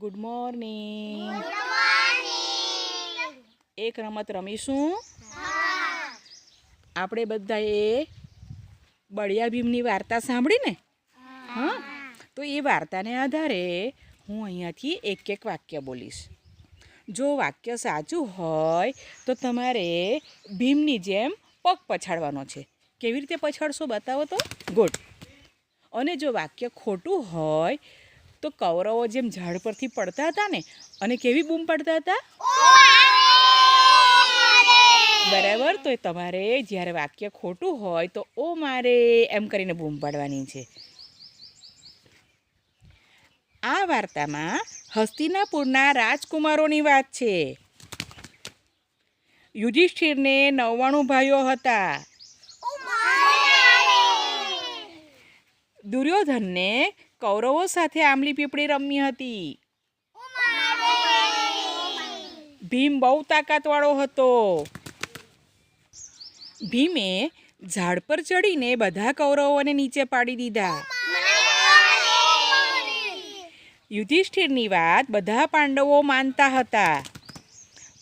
Good morning એક રમત રમીશું. આપણે બધાએ બળિયા ભીમની વાર્તા સાંભળી ને? હા. તો એ વાર્તાને આધારે હું અહીંયાથી એક એક વાક્ય બોલીશ. જો વાક્ય સાચું હોય તો તમારે ભીમની જેમ પગ પછાડવાનો છે. કેવી રીતે પછાડશો? બતાવો તો. ગુડ અને જો વાક્ય ખોટું હોય તો કૌરવો જેમ ઝાડ પરથી પડતા હતા ને અને કેવી બૂમ પડતા હતા? બરાબર તો તમારે જ્યારે વાક્ય ખોટું હોય તો ઓ મારે એમ કરીને બૂમ પાડવાની છે. આ વાર્તામાં હસ્તિનાપુરના રાજકુમારોની વાત છે. યુધિષ્ઠિરને નવ્વાણું ભાઈઓ હતા. દુર્યોધનને કૌરવો સાથે આંબલી પીપળી રમી હતી. ભીમ બહુ તાકાતવાળો હતો. ભીમે ઝાડ પર ચડીને બધા કૌરવોને નીચે પાડી દીધા. યુધિષ્ઠિરની વાત બધા પાંડવો માનતા હતા.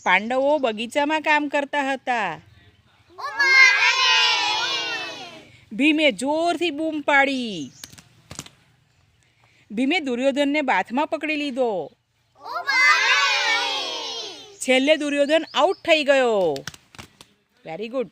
પાંડવો બગીચામાં કામ કરતા હતા. ભીમે જોરથી બૂમ પાડી. ભીમે દુર્યોધનને બાથમાં પકડી લીધો. છેલ્લે દુર્યોધન આઉટ થઈ ગયો. Very good